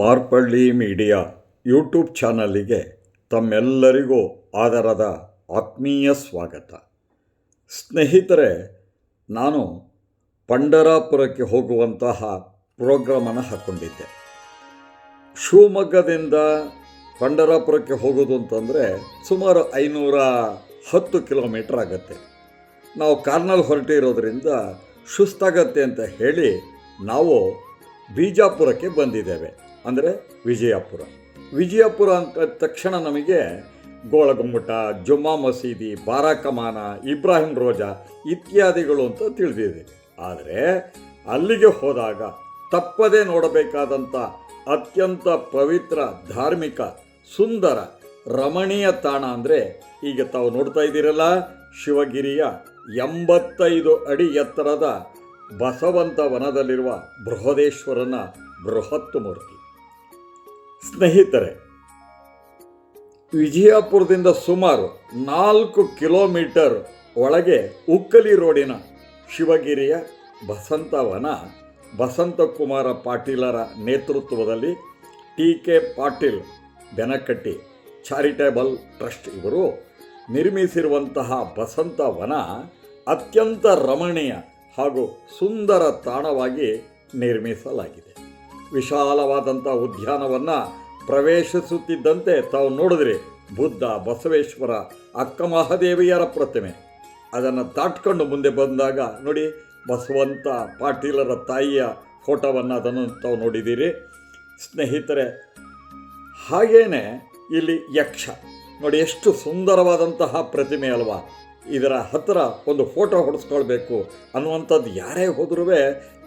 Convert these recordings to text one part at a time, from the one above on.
Marpalli media YouTube ಚಾನಲ್ಲಿಗೆ ತಮ್ಮೆಲ್ಲರಿಗೂ ಆದರದ ಆತ್ಮೀಯ ಸ್ವಾಗತ. ಸ್ನೇಹಿತರೆ, ನಾನು ಪಂಡರಾಪುರಕ್ಕೆ ಹೋಗುವಂತಹ ಪ್ರೋಗ್ರಾಮನ್ನು ಹಾಕ್ಕೊಂಡಿದ್ದೆ ಶಿವಮೊಗ್ಗದಿಂದ ಪಂಡರಾಪುರಕ್ಕೆ ಹೋಗೋದು ಅಂತಂದರೆ ಸುಮಾರು ಐನೂರ ಹತ್ತು ಕಿಲೋಮೀಟ್ರ್ ಆಗುತ್ತೆ. ನಾವು ಕಾರ್ನಲ್ಲಿ ಹೊರಟಿರೋದ್ರಿಂದ ಸುಸ್ತಾಗತ್ತೆ ಅಂತ ಹೇಳಿ ನಾವು ಬಿಜಾಪುರಕ್ಕೆ ಬಂದಿದ್ದೇವೆ. ಅಂದರೆ ವಿಜಯಪುರ. ವಿಜಯಪುರ ಅಂತ ತಕ್ಷಣ ನಮಗೆ ಗೋಳಗುಮ್ಮಟ, ಜುಮ್ಮಾ ಮಸೀದಿ ಬಾರಾಕಮಾನ ಇಬ್ರಾಹಿಂ ರೋಜಾ ಇತ್ಯಾದಿಗಳು ಅಂತ ತಿಳಿದಿದೆ. ಆದರೆ ಅಲ್ಲಿಗೆ ಹೋದಾಗ ತಪ್ಪದೇ ನೋಡಬೇಕಾದಂಥ ಅತ್ಯಂತ ಪವಿತ್ರ, ಧಾರ್ಮಿಕ, ಸುಂದರ, ರಮಣೀಯ ತಾಣ ಅಂದರೆ ಈಗ ತಾವು ನೋಡ್ತಾ ಇದ್ದೀರಲ್ಲ, ಶಿವಗಿರಿಯ ಎಂಬತ್ತೈದು ಅಡಿ ಎತ್ತರದ ಬಸವಂತ ವನದಲ್ಲಿರುವ ಬೃಹದೇಶ್ವರನ ಬೃಹತ್ ಮೂರ್ತಿ. ಸ್ನೇಹಿತರೆ, ವಿಜಯಪುರದಿಂದ ಸುಮಾರು ನಾಲ್ಕು ಕಿಲೋಮೀಟರ್ ಒಳಗೆ ಉಕ್ಕಲಿ ರೋಡಿನ ಶಿವಗಿರಿಯ ಬಸಂತವನ, ಬಸಂತಕುಮಾರ ಪಾಟೀಲರ ನೇತೃತ್ವದಲ್ಲಿ T K Patil Benakatti charitable trust ಇವರು ನಿರ್ಮಿಸಿರುವಂತಹ ಬಸಂತವನ ಅತ್ಯಂತ ರಮಣೀಯ ಹಾಗೂ ಸುಂದರ ತಾಣವಾಗಿ ನಿರ್ಮಿಸಲಾಗಿದೆ. ವಿಶಾಲವಾದಂಥ ಉದ್ಯಾನವನ್ನು ಪ್ರವೇಶಿಸುತ್ತಿದ್ದಂತೆ ತಾವು ನೋಡಿದ್ರಿ. ಬುದ್ಧ, ಬಸವೇಶ್ವರ, ಅಕ್ಕ ಮಹಾದೇವಿಯರ ಪ್ರತಿಮೆ. ಅದನ್ನು ದಾಟ್ಕೊಂಡು ಮುಂದೆ ಬಂದಾಗ ನೋಡಿ, ಬಸವಂತ ಪಾಟೀಲರ ತಾಯಿಯ ಫೋಟೋವನ್ನು ಅದನ್ನು ತಾವು ನೋಡಿದ್ದೀರಿ. ಸ್ನೇಹಿತರೆ, ಹಾಗೇನೆ ಇಲ್ಲಿ ಯಕ್ಷ. ನೋಡಿ, ಎಷ್ಟು ಸುಂದರವಾದಂತಹ ಪ್ರತಿಮೆ ಅಲ್ವಾ. ಇದರ ಹತ್ತಿರ ಒಂದು ಫೋಟೋ ಹೊಡೆಸ್ಕೊಳ್ಬೇಕು ಅನ್ನುವಂಥದ್ದು ಯಾರೇ ಹೋದ್ರೂ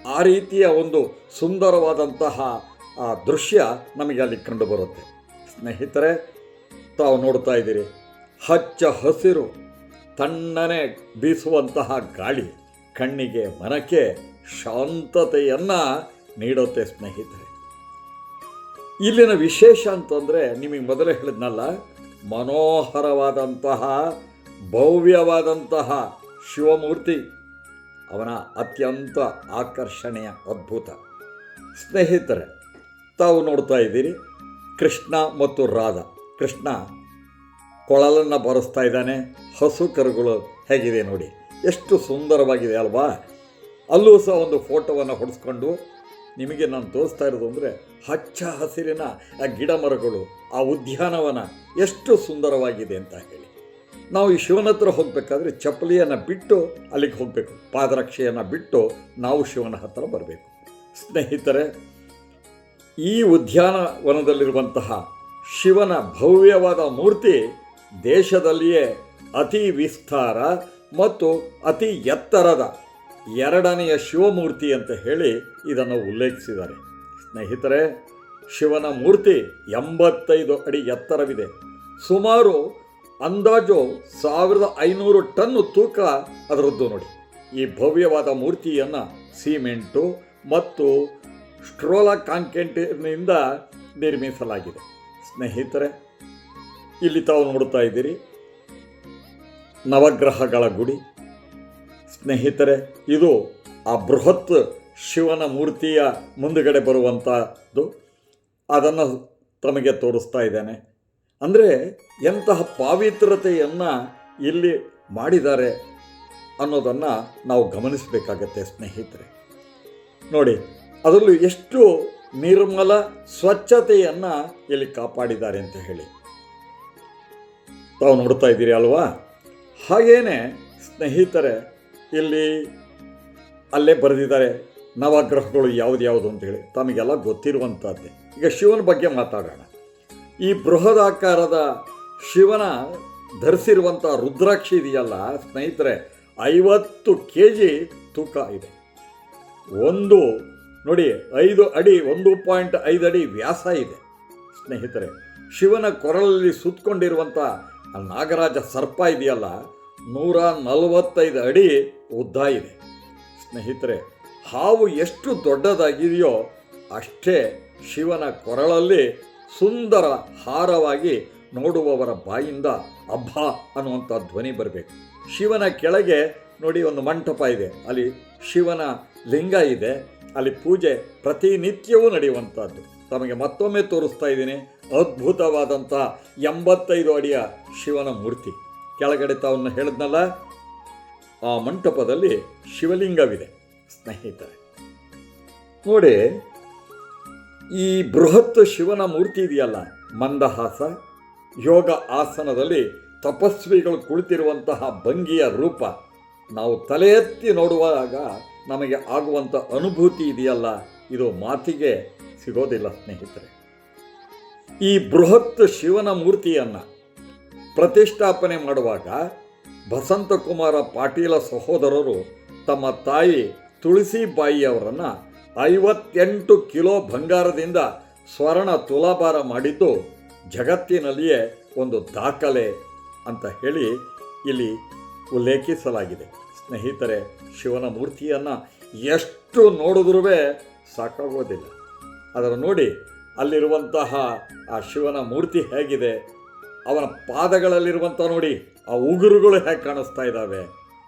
ಆ ರೀತಿಯ ಒಂದು ಸುಂದರವಾದಂತಹ, ಆ ದೃಶ್ಯ ನಮಗೆ ಅಲ್ಲಿ ಕಂಡು ಬರುತ್ತೆ. ಸ್ನೇಹಿತರೆ, ತಾವು ನೋಡ್ತಾ ಇದ್ದೀರಿ, ಹಚ್ಚ ಹಸಿರು, ತಣ್ಣನೆ ಬೀಸುವಂತಹ ಗಾಳಿ, ಕಣ್ಣಿಗೆ ಮನಕ್ಕೆ ಶಾಂತತೆಯನ್ನು ನೀಡುತ್ತೆ ಸ್ನೇಹಿತರೆ. ಇಲ್ಲಿನ ವಿಶೇಷ ಅಂತಂದರೆ, ನಿಮಗೆ ಮೊದಲೇ ಹೇಳಿದ್ನಲ್ಲ, ಮನೋಹರವಾದಂತಹ, ಭವ್ಯವಾದಂತಹ ಶಿವಮೂರ್ತಿ. ಅವನ ಅತ್ಯಂತ ಆಕರ್ಷಣೆಯ ಅದ್ಭುತ. ಸ್ನೇಹಿತರೆ, ತಾವು ನೋಡ್ತಾ ಇದ್ದೀರಿ, ಕೃಷ್ಣ ಮತ್ತು ರಾಧ. ಕೃಷ್ಣ ಕೊಳಲನ್ನು ಬರೆಸ್ತಾ ಇದ್ದಾನೆ, ಹಸು ಕರುಗಳು ಹೇಗಿದೆ ನೋಡಿ. ಎಷ್ಟು ಸುಂದರವಾಗಿದೆ ಅಲ್ವಾ? ಅಲ್ಲೂ ಸಹ ಒಂದು ಫೋಟೋವನ್ನು ಹೊಡೆಸ್ಕೊಂಡು ನಿಮಗೆ ನಾನು ತೋರಿಸ್ತಾ ಇರೋದು ಅಂದರೆ, ಹಚ್ಚ ಹಸಿರಿನ ಆ ಗಿಡ ಮರಗಳು ಆ ಉದ್ಯಾನವನ ಎಷ್ಟು ಸುಂದರವಾಗಿದೆ ಅಂತ ಹೇಳಿ. ನಾವು ಈ ಶಿವನ ಹತ್ರ ಹೋಗಬೇಕಾದ್ರೆ ಚಪ್ಪಲಿಯನ್ನು ಬಿಟ್ಟು ಅಲ್ಲಿಗೆ ಹೋಗಬೇಕು. ಪಾದರಕ್ಷೆಯನ್ನು ಬಿಟ್ಟು ನಾವು ಶಿವನ ಹತ್ರ ಬರಬೇಕು. ಸ್ನೇಹಿತರೆ, ಈ ಉದ್ಯಾನವನದಲ್ಲಿರುವಂತಹ ಶಿವನ ಭವ್ಯವಾದ ಮೂರ್ತಿ ದೇಶದಲ್ಲಿಯೇ ಅತಿ ವಿಸ್ತಾರ ಮತ್ತು ಅತಿ ಎತ್ತರದ ಎರಡನೆಯ ಶಿವಮೂರ್ತಿ ಅಂತ ಹೇಳಿ ಇದನ್ನು ಉಲ್ಲೇಖಿಸಿದ್ದಾರೆ. ಸ್ನೇಹಿತರೆ, ಶಿವನ ಮೂರ್ತಿ ಎಂಬತ್ತೈದು ಅಡಿ ಎತ್ತರವಿದೆ. ಸುಮಾರು ಅಂದಾಜು ಸಾವಿರದ ಐನೂರು ಟನ್ ತೂಕ ಅದರದ್ದು ನೋಡಿ. ಈ ಭವ್ಯವಾದ ಮೂರ್ತಿಯನ್ನು ಸಿಮೆಂಟು ಮತ್ತು ಸ್ಟ್ರೋಲಾ ಕಾಂಕೆಂಟಿನಿಂದ ನಿರ್ಮಿಸಲಾಗಿದೆ. ಸ್ನೇಹಿತರೆ, ಇಲ್ಲಿ ತಾವು ನೋಡ್ತಾ ಇದ್ದೀರಿ, ನವಗ್ರಹಗಳ ಗುಡಿ. ಸ್ನೇಹಿತರೆ, ಇದು ಆ ಬೃಹತ್ ಶಿವನ ಮೂರ್ತಿಯ ಮುಂದುಗಡೆ ಬರುವಂಥದ್ದು ಅದನ್ನು ತಮಗೆ ತೋರಿಸ್ತಾ ಇದ್ದೇನೆ. ಅಂದರೆ ಎಂತಹ ಪಾವಿತ್ರತೆಯನ್ನು ಇಲ್ಲಿ ಮಾಡಿದ್ದಾರೆ ಅನ್ನೋದನ್ನು ನಾವು ಗಮನಿಸಬೇಕಾಗತ್ತೆ ಸ್ನೇಹಿತರೆ. ನೋಡಿ, ಅದರಲ್ಲೂ ಎಷ್ಟು ನಿರ್ಮಲ ಸ್ವಚ್ಛತೆಯನ್ನು ಇಲ್ಲಿ ಕಾಪಾಡಿದ್ದಾರೆ ಅಂತ ಹೇಳಿ. ತಾವು ನೋಡ್ತಾ ಇದ್ದೀರಿ ಅಲ್ವಾ? ಹಾಗೇನೆ ಸ್ನೇಹಿತರೆ, ಇಲ್ಲಿ ಅಲ್ಲೇ ಬರೆದಿದ್ದಾರೆ, ನವಗ್ರಹಗಳು ಯಾವುದು ಯಾವುದು ಅಂತೇಳಿ ತಮಗೆಲ್ಲ ಗೊತ್ತಿರುವಂಥದ್ದೇ ಈಗ ಶಿವನ ಬಗ್ಗೆ ಮಾತಾಡೋಣ. ಈ ಬೃಹದಾಕಾರದ ಶಿವನ ಧರಿಸಿರುವಂಥ ರುದ್ರಾಕ್ಷಿ ಇದೆಯಲ್ಲ, ಸ್ನೇಹಿತರೆ, ಐವತ್ತು ಕೆ ಜಿ ತೂಕ ಇದೆ. ಒಂದು, ನೋಡಿ, ಐದು ಅಡಿ, ಒಂದು ಪಾಯಿಂಟ್ ಐದು ಅಡಿ ವ್ಯಾಸ ಇದೆ. ಸ್ನೇಹಿತರೆ, ಶಿವನ ಕೊರಳಲ್ಲಿ ಸುತ್ತಕೊಂಡಿರುವಂಥ ನಾಗರಾಜ ಸರ್ಪ ಇದೆಯಲ್ಲ, ನೂರ ನಲವತ್ತೈದು ಅಡಿ ಉದ್ದ ಇದೆ. ಸ್ನೇಹಿತರೆ, ಹಾವು ಎಷ್ಟು ದೊಡ್ಡದಾಗಿದೆಯೋ ಅಷ್ಟೇ ಶಿವನ ಕೊರಳಲ್ಲಿ ಸುಂದರ ಹಾರವಾಗಿ ನೋಡುವವರ ಬಾಯಿಂದ ಅಬ್ಬ ಅನ್ನುವಂಥ ಧ್ವನಿ ಬರಬೇಕು. ಶಿವನ ಕೆಳಗೆ ನೋಡಿ ಒಂದು ಮಂಟಪ ಇದೆ. ಅಲ್ಲಿ ಶಿವನ ಲಿಂಗ ಇದೆ. ಅಲ್ಲಿ ಪೂಜೆ ಪ್ರತಿನಿತ್ಯವೂ ನಡೆಯುವಂಥದ್ದು. ತಮಗೆ ಮತ್ತೊಮ್ಮೆ ತೋರಿಸ್ತಾ ಇದ್ದೀನಿ. ಅದ್ಭುತವಾದಂಥ ಎಂಬತ್ತೈದು ಅಡಿಯ ಶಿವನ ಮೂರ್ತಿ. ಕೆಳಗಡೆ ತಾವನ್ನು ಹೇಳಿದ್ನಲ್ಲ, ಆ ಮಂಟಪದಲ್ಲಿ ಶಿವಲಿಂಗವಿದೆ. ಸ್ನೇಹಿತರೆ, ನೋಡಿ ಈ ಬೃಹತ್ ಶಿವನ ಮೂರ್ತಿ ಇದೆಯಲ್ಲ? ಮಂದಹಾಸ, ಯೋಗ ಆಸನದಲ್ಲಿ ತಪಸ್ವಿಗಳು ಕುಳಿತಿರುವಂತಹ ಭಂಗಿಯ ರೂಪ. ನಾವು ತಲೆ ಎತ್ತಿ ನೋಡುವಾಗ ನಮಗೆ ಆಗುವಂಥ ಅನುಭೂತಿ ಇದೆಯಲ್ಲ? ಇದು ಮಾತಿಗೆ ಸಿಗೋದಿಲ್ಲ ಸ್ನೇಹಿತರೆ. ಈ ಬೃಹತ್ ಶಿವನ ಮೂರ್ತಿಯನ್ನು ಪ್ರತಿಷ್ಠಾಪನೆ ಮಾಡುವಾಗ ಬಸಂತಕುಮಾರ ಪಾಟೀಲ ಸಹೋದರರು ತಮ್ಮ ತಾಯಿ ತುಳಸಿಬಾಯಿಯವರನ್ನು ಐವತ್ತೆಂಟು ಕಿಲೋ ಬಂಗಾರದಿಂದ ಸ್ವರ್ಣ ತುಲಾಭಾರ ಮಾಡಿದ್ದು ಜಗತ್ತಿನಲ್ಲಿಯೇ ಒಂದು ದಾಖಲೆ ಅಂತ ಹೇಳಿ ಇಲ್ಲಿ ಉಲ್ಲೇಖಿಸಲಾಗಿದೆ. ಸ್ನೇಹಿತರೆ, ಶಿವನ ಮೂರ್ತಿಯನ್ನು ಎಷ್ಟು ನೋಡಿದ್ರೂ ಸಾಕಾಗೋದಿಲ್ಲ. ಅದರ ನೋಡಿ ಅಲ್ಲಿರುವಂತಹ ಆ ಶಿವನ ಮೂರ್ತಿ ಹೇಗಿದೆ, ಅವನ ಪಾದಗಳಲ್ಲಿರುವಂಥ ನೋಡಿ ಆ ಉಗುರುಗಳು ಹೇಗೆ ಕಾಣಿಸ್ತಾ ಇದ್ದಾವೆ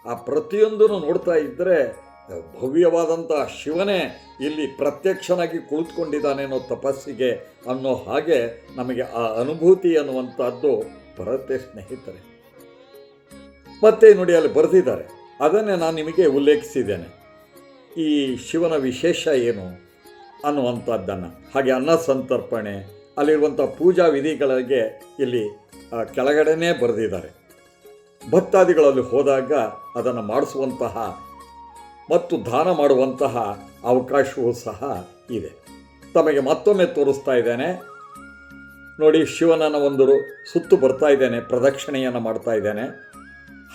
ಆ ಪ್ರತಿಯೊಂದನ್ನು ನೋಡ್ತಾ ಇದ್ದರೆ ಭವ್ಯವಾದಂಥ ಶಿವನೇ ಇಲ್ಲಿ ಪ್ರತ್ಯಕ್ಷನಾಗಿ ಕುಳಿತುಕೊಂಡಿದ್ದಾನೆ ಅನ್ನೋ ತಪಸ್ಸಿಗೆ ಅನ್ನೋ ಹಾಗೆ ನಮಗೆ ಆ ಅನುಭೂತಿ ಅನ್ನುವಂಥದ್ದು ಬರುತ್ತೆ, ಸ್ನೇಹಿತರೆ. ಮತ್ತೆ ನೋಡಿ, ಅಲ್ಲಿ ಬರೆದಿದ್ದಾರೆ. ಅದನ್ನೇ ನಾನು ನಿಮಗೆ ಉಲ್ಲೇಖಿಸಿದ್ದೇನೆ. ಈ ಶಿವನ ವಿಶೇಷ ಏನು ಅನ್ನುವಂಥದ್ದನ್ನು ಹಾಗೆ ಅನ್ನ ಸಂತರ್ಪಣೆ, ಅಲ್ಲಿರುವಂಥ ಪೂಜಾ ವಿಧಿಗಳಿಗೆ ಇಲ್ಲಿ ಕೆಳಗಡೆನೇ ಬರೆದಿದ್ದಾರೆ. ಭಕ್ತಾದಿಗಳಲ್ಲಿ ಹೋದಾಗ ಅದನ್ನು ಮಾಡಿಸುವಂತಹ ಮತ್ತು ದಾನ ಮಾಡುವಂತಹ ಅವಕಾಶವೂ ಸಹ ಇದೆ. ತಮಗೆ ಮತ್ತೊಮ್ಮೆ ತೋರಿಸ್ತಾ ಇದ್ದೇನೆ. ನೋಡಿ, ಶಿವನನ್ನ ಒಂದು ಸುತ್ತು ಬರ್ತಾ ಇದ್ದೇನೆ, ಪ್ರದಕ್ಷಿಣೆಯನ್ನು ಮಾಡ್ತಾ ಇದ್ದೇನೆ.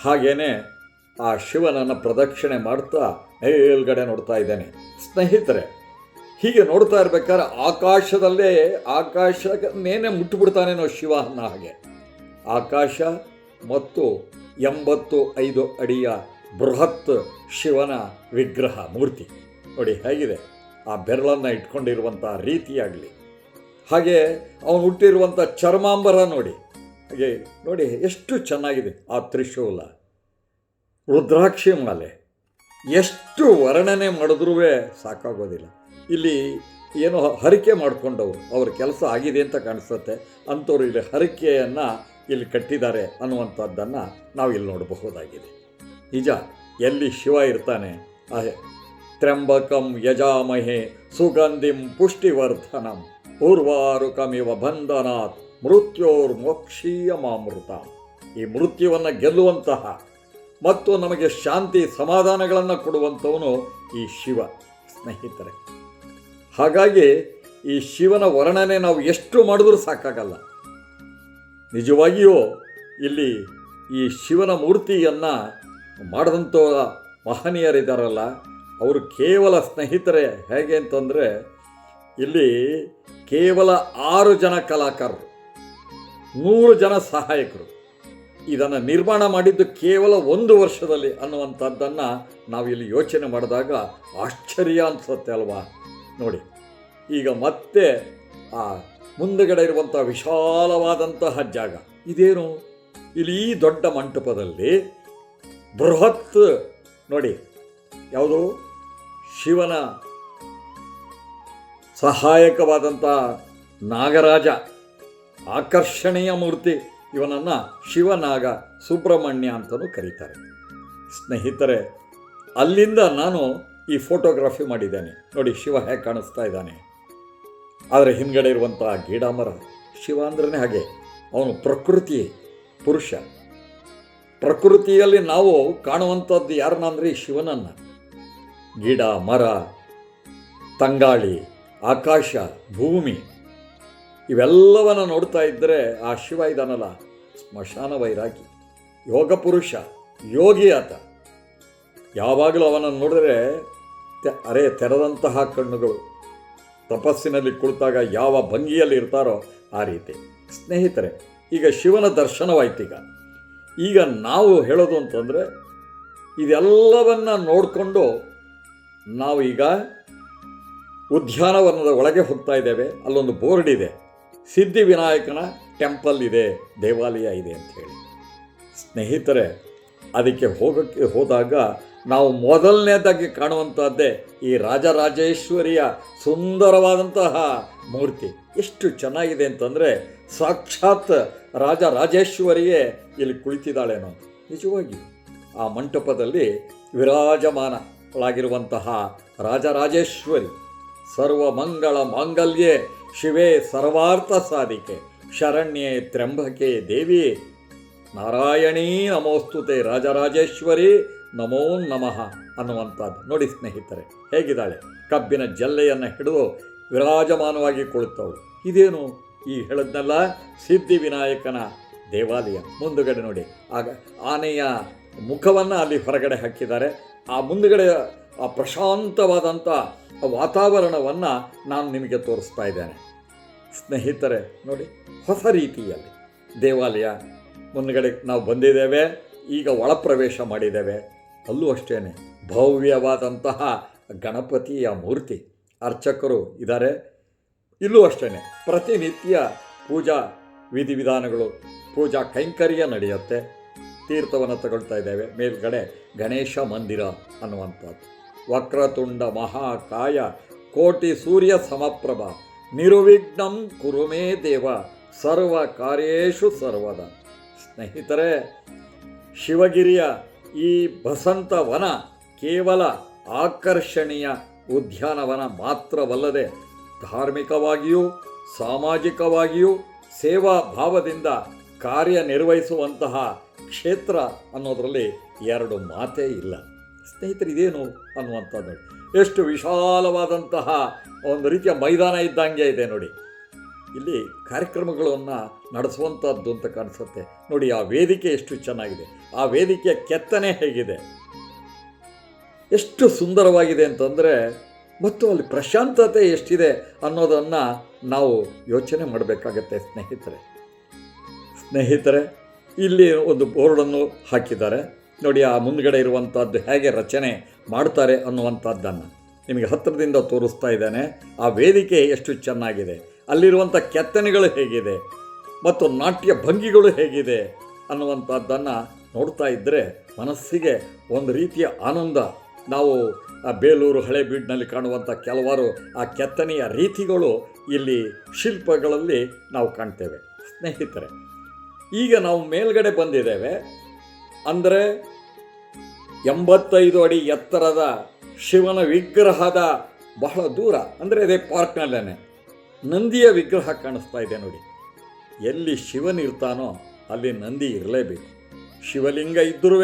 ಹಾಗೇನೆ ಆ ಶಿವನನ್ನು ಪ್ರದಕ್ಷಿಣೆ ಮಾಡ್ತಾ ಮೇಲ್ಗಡೆ ನೋಡ್ತಾ ಇದ್ದೇನೆ. ಸ್ನೇಹಿತರೆ, ಹೀಗೆ ನೋಡ್ತಾ ಇರ್ಬೇಕಾದ್ರೆ ಆಕಾಶದಲ್ಲೇ ಆಕಾಶನೇನೆ ಮುಟ್ಟುಬಿಡ್ತಾನೇನೋ ಶಿವ ಹಾಗೆ. ಆಕಾಶ ಮತ್ತು ಎಂಬತ್ತು ಐದು ಅಡಿಯ ಬೃಹತ್ ಶಿವನ ವಿಗ್ರಹ ಮೂರ್ತಿ. ನೋಡಿ, ಹೇಗಿದೆ? ಆ ಬೆರಳನ್ನು ಇಟ್ಕೊಂಡಿರುವಂಥ ರೀತಿಯಾಗಲಿ ಹಾಗೆ ಅವನು ಹುಟ್ಟಿರುವಂಥ ಚರ್ಮಾಂಬರ ನೋಡಿ. ಹಾಗೆ ನೋಡಿ, ಎಷ್ಟು ಚೆನ್ನಾಗಿದೆ ಆ ತ್ರಿಶೂಲ. ರುದ್ರಾಕ್ಷಿ ಮಾಲೆ. ಎಷ್ಟು ವರ್ಣನೆ ಮಾಡಿದ್ರೂ ಸಾಕಾಗೋದಿಲ್ಲ. ಇಲ್ಲಿ ಏನೋ ಹರಿಕೆ ಮಾಡಿಕೊಂಡವರು. ಅವ್ರ ಕೆಲಸ ಆಗಿದೆ ಅಂತ ಕಾಣಿಸುತ್ತೆ. ಅಂಥವ್ರು ಇಲ್ಲಿ ಹರಿಕೆಯನ್ನು ಇಲ್ಲಿ ಕಟ್ಟಿದ್ದಾರೆ ಅನ್ನುವಂಥದ್ದನ್ನು ನಾವು ಇಲ್ಲಿ ನೋಡಬಹುದಾಗಿದೆ. ನಿಜ? ಎಲ್ಲಿ ಶಿವ ಇರ್ತಾನೆ? ತ್ರ್ಯಂಬಕಂ ಯಜಾಮಹೆ ಸುಗಂಧಿಂ ಪುಷ್ಟಿವರ್ಧನಂ ಪೂರ್ವಾರುಕಮಿವ ಬಂಧನಾತ್ ಮೃತ್ಯೋರ್ ಮೋಕ್ಷೀಯ ಮಾಮೃತ ಈ ಮೃತ್ಯುವನ್ನು ಗೆಲ್ಲುವಂತಹ ಮತ್ತು ನಮಗೆ ಶಾಂತಿ ಸಮಾಧಾನಗಳನ್ನು ಕೊಡುವಂಥವನು ಈ ಶಿವ, ಸ್ನೇಹಿತರೆ. ಹಾಗಾಗಿ ಈ ಶಿವನ ವರ್ಣನೆ ನಾವು ಎಷ್ಟು ಮಾಡಿದ್ರೂ ಸಾಕಾಗಲ್ಲ. ನಿಜವಾಗಿಯೂ ಇಲ್ಲಿ ಈ ಶಿವನ ಮೂರ್ತಿಯನ್ನು ಮಾಡಿದಂಥ ಮಹನೀಯರಿದ್ದಾರಲ್ಲ ಅವರು ಕೇವಲ ಸ್ನೇಹಿತರೆ ಹೇಗೆ ಅಂತಂದರೆ, ಇಲ್ಲಿ ಕೇವಲ ಆರು ಜನ ಕಲಾಕಾರರು, ನೂರು ಜನ ಸಹಾಯಕರು. ಇದನ್ನು ನಿರ್ಮಾಣ ಮಾಡಿದ್ದು ಕೇವಲ ಒಂದು ವರ್ಷದಲ್ಲಿ ಅನ್ನುವಂಥದ್ದನ್ನು ನಾವಿಲ್ಲಿ ಯೋಚನೆ ಮಾಡಿದಾಗ ಆಶ್ಚರ್ಯ ಅನಿಸುತ್ತೆ ಅಲ್ವಾ? ನೋಡಿ, ಈಗ ಮತ್ತೆ ಆ ಮುಂದುಗಡೆ ಇರುವಂಥ ವಿಶಾಲವಾದಂತಹ ಜಾಗ, ಇದೇನು? ಇಲ್ಲಿ ಈ ದೊಡ್ಡ ಮಂಟಪದಲ್ಲಿ ಬೃಹತ್ ನೋಡಿ ಯಾವುದು? ಶಿವನ ಸಹಾಯಕವಾದಂಥ ನಾಗರಾಜ, ಆಕರ್ಷಣೀಯ ಮೂರ್ತಿ. ಇವನನ್ನು ಶಿವನಾಗ ಸುಬ್ರಹ್ಮಣ್ಯ ಅಂತಲೂ ಕರೀತಾರೆ. ಸ್ನೇಹಿತರೆ, ಅಲ್ಲಿಂದ ನಾನು ಈ ಫೋಟೋಗ್ರಫಿ ಮಾಡಿದ್ದೇನೆ. ನೋಡಿ, ಶಿವ ಹೇಗೆ ಕಾಣಿಸ್ತಾ ಇದ್ದಾನೆ. ಆದರೆ ಹಿಂದ್ಗಡೆ ಇರುವಂಥ ಗಿಡ ಮರ ಶಿವ ಅಂದ್ರೇ ಹಾಗೆ. ಅವನು ಪ್ರಕೃತಿ, ಪುರುಷ. ಪ್ರಕೃತಿಯಲ್ಲಿ ನಾವು ಕಾಣುವಂಥದ್ದು ಯಾರನ್ನ ಅಂದರೆ ಶಿವನನ್ನು. ಗಿಡ, ಮರ, ತಂಗಾಳಿ, ಆಕಾಶ, ಭೂಮಿ, ಇವೆಲ್ಲವನ್ನು ನೋಡ್ತಾ ಇದ್ದರೆ ಆ ಶಿವ ಇದಾನಲ್ಲ, ಸ್ಮಶಾನ ವೈರಾಗಿ, ಯೋಗ ಪುರುಷ, ಯೋಗಿ ಆತ. ಯಾವಾಗಲೂ ಅವನನ್ನು ನೋಡಿದ್ರೆ ಅರೆ ತೆರೆದಂತಹ ಕಣ್ಣುಗಳು. ತಪಸ್ಸಿನಲ್ಲಿ ಕುಳಿತಾಗ ಯಾವ ಭಂಗಿಯಲ್ಲಿ ಇರ್ತಾರೋ ಆ ರೀತಿ. ಸ್ನೇಹಿತರೆ, ಈಗ ಶಿವನ ದರ್ಶನವಾಯ್ತೀಗ. ಈಗ ನಾವು ಹೇಳೋದು ಅಂತಂದರೆ, ಇದೆಲ್ಲವನ್ನ ನೋಡಿಕೊಂಡು ನಾವು ಈಗ ಉದ್ಯಾನವನದ ಒಳಗೆ ಹೋಗ್ತಾ ಇದ್ದೇವೆ. ಅಲ್ಲೊಂದು ಬೋರ್ಡ್ ಇದೆ. ಸಿದ್ಧಿವಿನಾಯಕನ ಟೆಂಪಲ್ ಇದೆ, ದೇವಾಲಯ ಇದೆ ಅಂತ ಹೇಳಿ. ಸ್ನೇಹಿತರೆ, ಅದಕ್ಕೆ ಹೋಗೋಕ್ಕೆ ಹೋದಾಗ ನಾವು ಮೊದಲನೇದಾಗಿ ಕಾಣುವಂಥದ್ದೇ ಈ ರಾಜರಾಜೇಶ್ವರಿಯ ಸುಂದರವಾದಂತಹ ಮೂರ್ತಿ. ಎಷ್ಟು ಚೆನ್ನಾಗಿದೆ ಅಂತಂದರೆ ಸಾಕ್ಷಾತ್ ರಾಜ ರಾಜೇಶ್ವರಿಯೇ ಇಲ್ಲಿ ಕುಳಿತಿದ್ದಾಳೇನೋ. ನಿಜವಾಗಿ ಆ ಮಂಟಪದಲ್ಲಿ ವಿರಾಜಮಾನಳಾಗಿರುವಂತಹ ರಾಜರಾಜೇಶ್ವರಿ ಸರ್ವಮಂಗಳ ಮಾಂಗಲ್ಯೆ, ಶಿವೇ ಸರ್ವಾರ್ಥ ಸಾಧಿಕೆ, ಶರಣ್ಯೆ ತ್ರ್ಯಂಬಕೆ ದೇವಿ. ನಾರಾಯಣೀ ನಮೋಸ್ತುತೆ ರಾಜರಾಜೇಶ್ವರಿ ನಮೋ ನಮಃ ಅನ್ನುವಂಥದ್ದು. ನೋಡಿ ಸ್ನೇಹಿತರೆ, ಹೇಗಿದ್ದಾಳೆ? ಕಬ್ಬಿನ ಜಲ್ಲೆಯನ್ನು ಹಿಡಿದು ವಿರಾಜಮಾನವಾಗಿ ಕುಳಿತವಳು. ಇದೇನು? ಈ ಸಿದ್ಧಿ ಸಿದ್ಧಿವಿನಾಯಕನ ದೇವಾಲಯ. ಮುಂದುಗಡೆ ನೋಡಿ. ಆಗ ಆನೆಯ ಮುಖವನ್ನು ಅಲ್ಲಿ ಹೊರಗಡೆ ಹಾಕಿದ್ದಾರೆ. ಆ ಮುಂದುಗಡೆ ಆ ಪ್ರಶಾಂತವಾದಂಥ ವಾತಾವರಣವನ್ನು ನಾನು ನಿಮಗೆ ತೋರಿಸ್ತಾ ಇದ್ದೇನೆ. ಸ್ನೇಹಿತರೆ, ನೋಡಿ, ಹೊಸ ರೀತಿಯಲ್ಲಿ ದೇವಾಲಯ. ಮುಂದುಗಡೆ ನಾವು ಬಂದಿದ್ದೇವೆ, ಈಗ ಒಳಪ್ರವೇಶ ಮಾಡಿದ್ದೇವೆ. ಅಲ್ಲೂ ಅಷ್ಟೇ ಭವ್ಯವಾದಂತಹ ಗಣಪತಿಯ ಮೂರ್ತಿ. ಅರ್ಚಕರು ಇದ್ದಾರೆ. ಇಲ್ಲೂ ಅಷ್ಟೇ ಪ್ರತಿನಿತ್ಯ ಪೂಜಾ ವಿಧಿವಿಧಾನಗಳು, ಪೂಜಾ ಕೈಂಕರ್ಯ ನಡೆಯುತ್ತೆ. ತೀರ್ಥವನ್ನು ತಗೊಳ್ತಾ ಇದ್ದೇವೆ. ಮೇಲ್ಗಡೆ ಗಣೇಶ ಮಂದಿರ ಅನ್ನುವಂಥದ್ದು. ವಕ್ರತುಂಡ ಮಹಾಕಾಯ, ಕೋಟಿ ಸೂರ್ಯ ಸಮಪ್ರಭ, ನಿರ್ವಿಘ್ನಂ ಕುರುಮೇ ದೇವ, ಸರ್ವ ಕಾರ್ಯೇಶು ಸರ್ವದ. ಸ್ನೇಹಿತರೆ, ಶಿವಗಿರಿಯ ಈ ಬಸಂತ ವನ ಕೇವಲ ಆಕರ್ಷಣೀಯ ಉದ್ಯಾನವನ ಮಾತ್ರವಲ್ಲದೆ ಧಾರ್ಮಿಕವಾಗಿಯೂ, ಸಾಮಾಜಿಕವಾಗಿಯೂ ಸೇವಾ ಭಾವದಿಂದ ಕಾರ್ಯನಿರ್ವಹಿಸುವಂತಹ ಕ್ಷೇತ್ರ ಅನ್ನೋದರಲ್ಲಿ ಎರಡು ಮಾತೇ ಇಲ್ಲ. ಸ್ನೇಹಿತರೆ, ಇದೇನು ಅನ್ನುವಂಥದ್ದು? ಎಷ್ಟು ವಿಶಾಲವಾದಂತಹ ಒಂದು ರೀತಿಯ ಮೈದಾನ ಇದ್ದಂಗೆ ಇದೆ ನೋಡಿ. ಇಲ್ಲಿ ಕಾರ್ಯಕ್ರಮಗಳನ್ನು ನಡೆಸುವಂಥದ್ದು ಅಂತ ಕಾಣಿಸುತ್ತೆ. ನೋಡಿ, ಆ ವೇದಿಕೆ ಎಷ್ಟು ಚೆನ್ನಾಗಿದೆ. ಆ ವೇದಿಕೆಯ ಕೆತ್ತನೆ ಹೇಗಿದೆ. ಎಷ್ಟು ಸುಂದರವಾಗಿದೆ ಅಂತಂದರೆ ಮತ್ತು ಅಲ್ಲಿ ಪ್ರಶಾಂತತೆ ಎಷ್ಟಿದೆ ಅನ್ನೋದನ್ನು ನಾವು ಯೋಚನೆ ಮಾಡಬೇಕಾಗತ್ತೆ, ಸ್ನೇಹಿತರೆ. ಸ್ನೇಹಿತರೆ, ಇಲ್ಲಿ ಒಂದು ಬೋರ್ಡನ್ನು ಹಾಕಿದ್ದಾರೆ. ನೋಡಿ, ಆ ಮುಂದ್ಗಡೆ ಇರುವಂಥದ್ದು ಹೇಗೆ ರಚನೆ ಮಾಡ್ತಾರೆ ಅನ್ನುವಂಥದ್ದನ್ನು ನಿಮಗೆ ಹತ್ತಿರದಿಂದ ತೋರಿಸ್ತಾ ಇದ್ದಾನೆ. ಆ ವೇದಿಕೆ ಎಷ್ಟು ಚೆನ್ನಾಗಿದೆ ಅಲ್ಲಿರುವಂಥ ಕೆತ್ತನೆಗಳು ಹೇಗಿದೆ, ಮತ್ತು ನಾಟ್ಯ ಭಂಗಿಗಳು ಹೇಗಿದೆ ಅನ್ನುವಂಥದ್ದನ್ನು ನೋಡ್ತಾ ಇದ್ದರೆ ಮನಸ್ಸಿಗೆ ಒಂದು ರೀತಿಯ ಆನಂದ ನಾವು ಆ ಬೇಲೂರು ಹಳೆಬೀಡಿನಲ್ಲಿ ಕಾಣುವಂಥ ಕೆಲವಾರು ಆ ಕೆತ್ತನೆಯ ರೀತಿಗಳು ಇಲ್ಲಿ ಶಿಲ್ಪಗಳಲ್ಲಿ ನಾವು ಕಾಣ್ತೇವೆ. ಸ್ನೇಹಿತರೆ, ಈಗ ನಾವು ಮೇಲ್ಗಡೆ ಬಂದಿದ್ದೇವೆ. ಅಂದರೆ ಎಂಬತ್ತೈದು ಅಡಿ ಎತ್ತರದ ಶಿವನ ವಿಗ್ರಹದ ಬಹಳ ದೂರ, ಅಂದರೆ ಅದೇ ಪಾರ್ಕ್ನಲ್ಲೇ ನಂದಿಯ ವಿಗ್ರಹ ಕಾಣಿಸ್ತಾ ಇದೆ ನೋಡಿ. ಎಲ್ಲಿ ಶಿವನಿರ್ತಾನೋ ಅಲ್ಲಿ ನಂದಿ ಇರಲೇಬೇಕು. ಶಿವಲಿಂಗ ಇದ್ದರೂ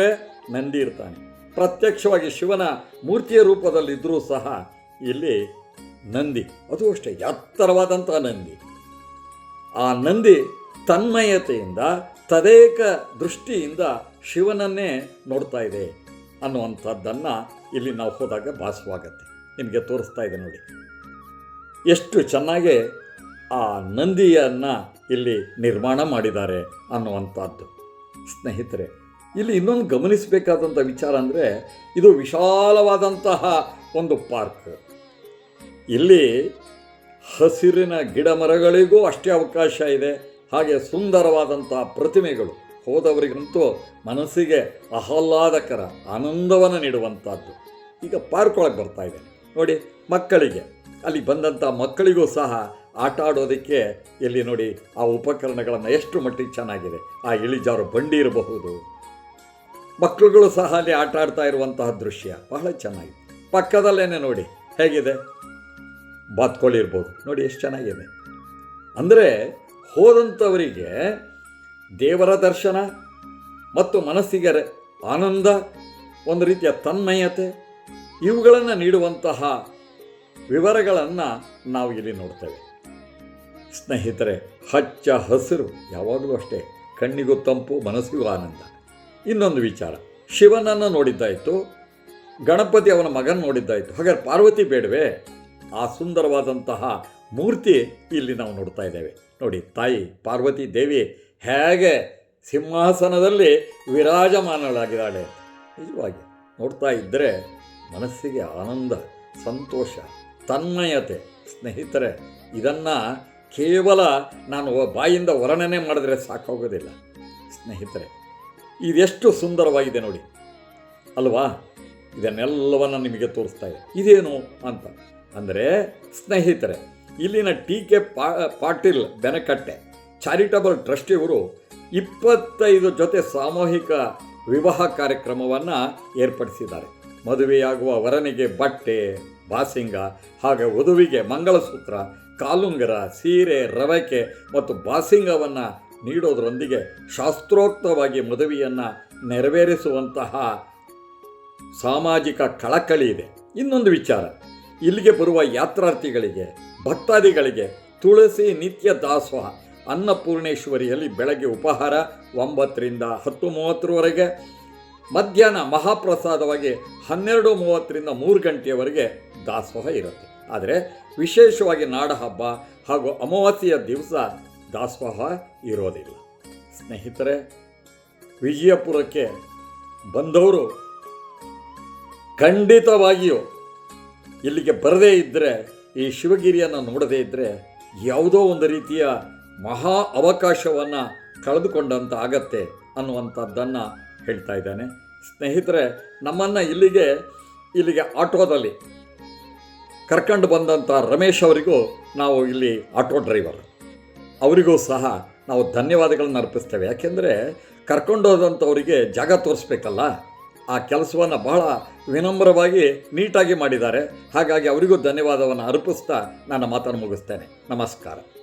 ನಂದಿ ಇರ್ತಾನೆ. ಪ್ರತ್ಯಕ್ಷವಾಗಿ ಶಿವನ ಮೂರ್ತಿಯ ರೂಪದಲ್ಲಿದ್ದರೂ ಸಹ ಇಲ್ಲಿ ನಂದಿ, ಅದು ಅಷ್ಟೇ ಎತ್ತರವಾದಂಥ ನಂದಿ. ಆ ನಂದಿ ತನ್ಮಯತೆಯಿಂದ, ತದೇಕ ದೃಷ್ಟಿಯಿಂದ ಶಿವನನ್ನೇ ನೋಡ್ತಾ ಇದೆ ಅನ್ನುವಂಥದ್ದನ್ನು ಇಲ್ಲಿ ನಾವು ಹೋದಾಗ ಭಾಸವಾಗತ್ತೆ. ನಿಮಗೆ ತೋರಿಸ್ತಾ ಇದೆ ನೋಡಿ. ಎಷ್ಟು ಚೆನ್ನಾಗಿ ಆ ನಂದಿಯನ್ನು ಇಲ್ಲಿ ನಿರ್ಮಾಣ ಮಾಡಿದ್ದಾರೆ ಅನ್ನುವಂಥದ್ದು. ಸ್ನೇಹಿತರೆ ಇಲ್ಲಿ ಇನ್ನೊಂದು ಗಮನಿಸಬೇಕಾದಂಥ ವಿಚಾರ ಅಂದರೆ ಇದು ವಿಶಾಲವಾದಂತಹ ಒಂದು ಪಾರ್ಕ್. ಇಲ್ಲಿ ಹಸಿರಿನ ಗಿಡ ಮರಗಳಿಗೂ ಅಷ್ಟೇ ಅವಕಾಶ ಇದೆ. ಹಾಗೆ ಸುಂದರವಾದಂಥ ಪ್ರತಿಮೆಗಳು. ಹೋದವರಿಗಂತೂ ಮನಸ್ಸಿಗೆ ಆಹ್ಲಾದಕರ ಆನಂದವನ್ನು ನೀಡುವಂಥದ್ದು ಈಗ ಪಾರ್ಕ್ ಒಳಗೆ ಬರ್ತಾ ಇದೆ. ನೋಡಿ, ಮಕ್ಕಳಿಗೆ. ಅಲ್ಲಿ ಬಂದಂಥ ಮಕ್ಕಳಿಗೂ ಸಹ ಆಟ ಆಡೋದಕ್ಕೆ ಇಲ್ಲಿ ನೋಡಿ ಆ ಉಪಕರಣಗಳನ್ನು ಎಷ್ಟು ಮಟ್ಟಿಗೆ ಚೆನ್ನಾಗಿದೆ. ಆ ಇಳಿಜಾರು ಬಂಡಿ ಇರಬಹುದು ಮಕ್ಕಳುಗಳು ಸಹ ಅಲ್ಲಿ ಆಟ ಆಡ್ತಾ ಇರುವಂತಹ ದೃಶ್ಯ. ಬಹಳ ಚೆನ್ನಾಗಿದೆ. ಪಕ್ಕದಲ್ಲೇನೆ ನೋಡಿ, ಹೇಗಿದೆ? ಬಾತ್ಕೊಳ್ಳಿರ್ಬೋದು ನೋಡಿ, ಎಷ್ಟು ಚೆನ್ನಾಗಿದೆ. ಅಂದರೆ, ಹೋದಂಥವರಿಗೆ ದೇವರ ದರ್ಶನ ಮತ್ತು ಮನಸ್ಸಿಗೆ ಆನಂದ, ಒಂದು ರೀತಿಯ ತನ್ಮಯತೆ, ಇವುಗಳನ್ನು ನೀಡುವಂತಹ ವಿವರಗಳನ್ನು ನಾವು ಇಲ್ಲಿ ನೋಡ್ತೇವೆ. ಸ್ನೇಹಿತರೆ, ಹಚ್ಚ ಹಸಿರು ಯಾವಾಗಲೂ ಅಷ್ಟೇ. ಕಣ್ಣಿಗೂ ತಂಪು, ಮನಸ್ಸಿಗೂ ಆನಂದ. ಇನ್ನೊಂದು ವಿಚಾರ. ಶಿವನನ್ನು ನೋಡಿದ್ದಾಯಿತು, ಗಣಪತಿ ಅವನ ಮಗನ ನೋಡಿದ್ದಾಯಿತು. ಹಾಗಾದ್ರೆ ಪಾರ್ವತಿ ಬೇಡವೇ? ಆ ಸುಂದರವಾದಂತಹ ಮೂರ್ತಿ ಇಲ್ಲಿ ನಾವು ನೋಡ್ತಾ ಇದ್ದೇವೆ. ನೋಡಿ, ತಾಯಿ ಪಾರ್ವತಿ ದೇವಿ ಹೇಗೆ ಸಿಂಹಾಸನದಲ್ಲಿ ವಿರಾಜಮಾನಳಾಗಿದ್ದಾಳೆ. ನಿಜವಾಗಿ ನೋಡ್ತಾ ಇದ್ದರೆ ಮನಸ್ಸಿಗೆ ಆನಂದ, ಸಂತೋಷ, ತನ್ಮಯತೆ. ಸ್ನೇಹಿತರೆ, ಇದನ್ನು ಕೇವಲ ನಾನು ಬಾಯಿಂದ ವರ್ಣನೆ ಮಾಡಿದ್ರೆ ಸಾಕಾಗೋದಿಲ್ಲ. ಸ್ನೇಹಿತರೆ ಇದೆಷ್ಟು ಸುಂದರವಾಗಿದೆ ನೋಡಿ. ಅಲ್ವಾ? ಇದನ್ನೆಲ್ಲವನ್ನು ನಿಮಗೆ ತೋರಿಸ್ತಾ ಇದೆ. ಇದೇನು ಅಂತ. ಅಂದರೆ, ಸ್ನೇಹಿತರೆ, ಇಲ್ಲಿನ T K Patil Benakatte, charitable ಟ್ರಸ್ಟಿಯವರು ಇಪ್ಪತ್ತೈದು ಜೊತೆ ಸಾಮೂಹಿಕ ವಿವಾಹ ಕಾರ್ಯಕ್ರಮವನ್ನು ಏರ್ಪಡಿಸಿದ್ದಾರೆ. ಮದುವೆಯಾಗುವ ವರನಿಗೆ ಬಟ್ಟೆ, ಬಾಸಿಂಗ, ಹಾಗೆ ವಧುವಿಗೆ ಮಂಗಳಸೂತ್ರ, ಕಾಲುಂಗರ, ಸೀರೆ, ರವಕೆ ಮತ್ತು ಬಾಸಿಂಗವನ್ನು ನೀಡೋದರೊಂದಿಗೆ ಶಾಸ್ತ್ರೋಕ್ತವಾಗಿ ಮದುವೆಯನ್ನು ನೆರವೇರಿಸುವಂತಹ ಸಾಮಾಜಿಕ ಕಳಕಳಿ ಇದೆ. ಇನ್ನೊಂದು ವಿಚಾರ, ಇಲ್ಲಿಗೆ ಬರುವ ಯಾತ್ರಾರ್ಥಿಗಳಿಗೆ, ಭಕ್ತಾದಿಗಳಿಗೆ ತುಳಸಿ ನಿತ್ಯ ದಾಸೋಹ, ಅನ್ನಪೂರ್ಣೇಶ್ವರಿಯಲ್ಲಿ ಬೆಳಗ್ಗೆ ಉಪಹಾರ ಒಂಬತ್ತರಿಂದ ಹತ್ತು ಮೂವತ್ತರವರೆಗೆ, ಮಧ್ಯಾಹ್ನ ಮಹಾಪ್ರಸಾದವಾಗಿ ಹನ್ನೆರಡು ಮೂವತ್ತರಿಂದ ಮೂರು ಗಂಟೆಯವರೆಗೆ ದಾಸೋಹ ಇರುತ್ತೆ. ಆದರೆ ವಿಶೇಷವಾಗಿ ನಾಡಹಬ್ಬ ಹಾಗೂ ಅಮಾವಾಸ್ಯೆಯ ದಿವಸ ದಾಸೋಹ ಇರೋದಿಲ್ಲ. ಸ್ನೇಹಿತರೆ, ವಿಜಯಪುರಕ್ಕೆ ಬಂದವರು ಖಂಡಿತವಾಗಿಯೂ ಇಲ್ಲಿಗೆ ಬರದೇ ಇದ್ದರೆ ಈ ಶಿವಗಿರಿಯನ್ನು ನೋಡದೇ ಇದ್ದರೆ ಯಾವುದೋ ಒಂದು ರೀತಿಯ ಮಹಾ ಅವಕಾಶವನ್ನು ಕಳೆದುಕೊಂಡಂತ ಆಗತ್ತೆ ಅನ್ನುವಂಥದ್ದನ್ನು ಹೇಳ್ತಾ ಇದ್ದಾನೆ. ಸ್ನೇಹಿತರೆ, ನಮ್ಮನ್ನು ಇಲ್ಲಿಗೆ ಇಲ್ಲಿಗೆ ಆಟೋದಲ್ಲಿ ಕರ್ಕೊಂಡು ಬಂದಂಥ ರಮೇಶ್ ಅವರಿಗೂ ನಾವು ಇಲ್ಲಿ ಆಟೋ ಡ್ರೈವರ್. ಅವರಿಗೂ ಸಹ ನಾವು ಧನ್ಯವಾದಗಳನ್ನು ಅರ್ಪಿಸ್ತೇವೆ. ಯಾಕೆಂದರೆ ಕರ್ಕೊಂಡೋದಂಥವರಿಗೆ ಜಾಗ ತೋರಿಸ್ಬೇಕಲ್ಲ? ಆ ಕೆಲಸವನ್ನು ಬಹಳ ವಿನಮ್ರವಾಗಿ ನೀಟಾಗಿ ಮಾಡಿದ್ದಾರೆ. ಹಾಗಾಗಿ ಅವರಿಗೂ ಧನ್ಯವಾದವನ್ನು ಅರ್ಪಿಸ್ತಾ ನನ್ನ ಮಾತನ್ನು ಮುಗಿಸ್ತೇನೆ. ನಮಸ್ಕಾರ.